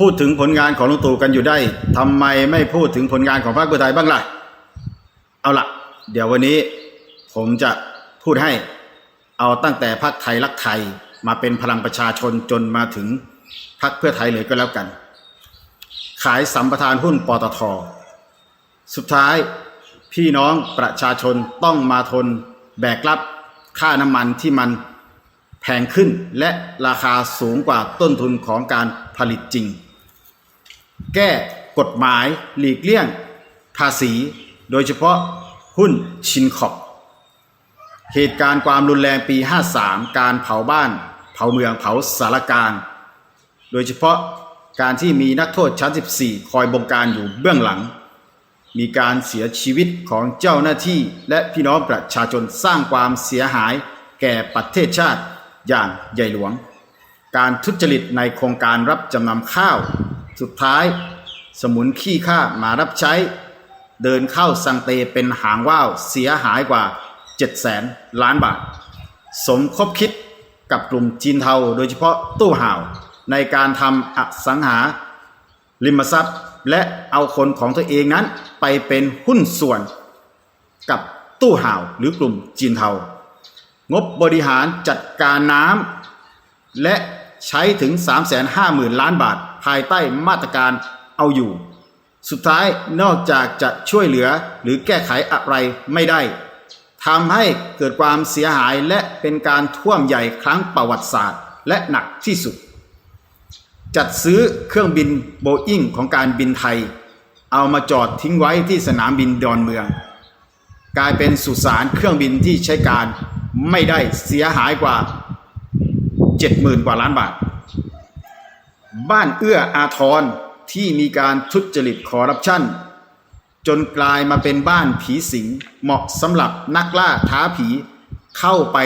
พูดถึงผลงานของลุงตู่กันอยู่ได้ทำไมไม่พูดถึงผลงานของพรรคเพื่อไทยบ้างล่ะ เอาละเดี๋ยววันนี้ผมจะพูดให้เอาตั้งแต่พรรคไทยรักไทยมาเป็นพลังประชาชนจนมาถึงพรรคเพื่อไทยเลยก็แล้วกัน ขายสัมปทานหุ้นปตท สุดท้ายพี่น้องประชาชนต้องมาทนแบกรับค่าน้ำมันที่มันแพงขึ้นและราคาสูงกว่าต้นทุนของการผลิตจริง แก้กฎหมายหลีกเลี่ยงภาษี โดยเฉพาะหุ้นชินขอบเหตุการณ์ความรุนแรงปี 53 การเผาบ้าน เผาเมืองเผาสารกางโดยเฉพาะการที่มีนักโทษชั้น 14 คอยบงการอยู่เบื้องหลัง มีการเสียชีวิตของเจ้าหน้าที่และพี่น้องประชาชนสร้างความเสียหายแก่ประเทศชาติอย่างใหญ่หลวง การทุจริตในโครงการรับจำนำข้าว สุดท้าย สมุนขี้ข้ามารับใช้ เดินเข้าสังเตเป็นหางว่าวเสียหายกว่า7แสนล้านบาท สมคบคิดกับกลุ่มจีนเทาโดยเฉพาะตู้ห่าว ในการทำอสังหา ริมทรัพย์ และเอาคนของตัวเองนั้นไปเป็นหุ้นส่วนกับตู้ห่าวหรือกลุ่มจีนเทา งบบริหารจัดการน้ำและใช้ถึง 350,000 ล้านบาท ภายใต้มาตรการเอาอยู่ สุดท้ายนอกจากจะช่วยเหลือหรือแก้ไขอะไรไม่ได้ทำให้เกิดความเสียหายและเป็นการท่วมใหญ่ครั้งประวัติศาสตร์ และหนักที่สุด จัดซื้อเครื่องบินโบอิงของการบินไทย เอามาจอดทิ้งไว้ที่สนามบินดอนเมือง กลายเป็นสุสานเครื่องบินที่ใช้การไม่ได้เสียหายกว่า 70,000 กว่าล้านบาท บ้านเอื้ออาทรที่มีการทุจริตคอร์รัปชันจนกลายมาเป็นบ้านผีสิงเหมาะสำหรับนักล่าท้าผีเข้าไป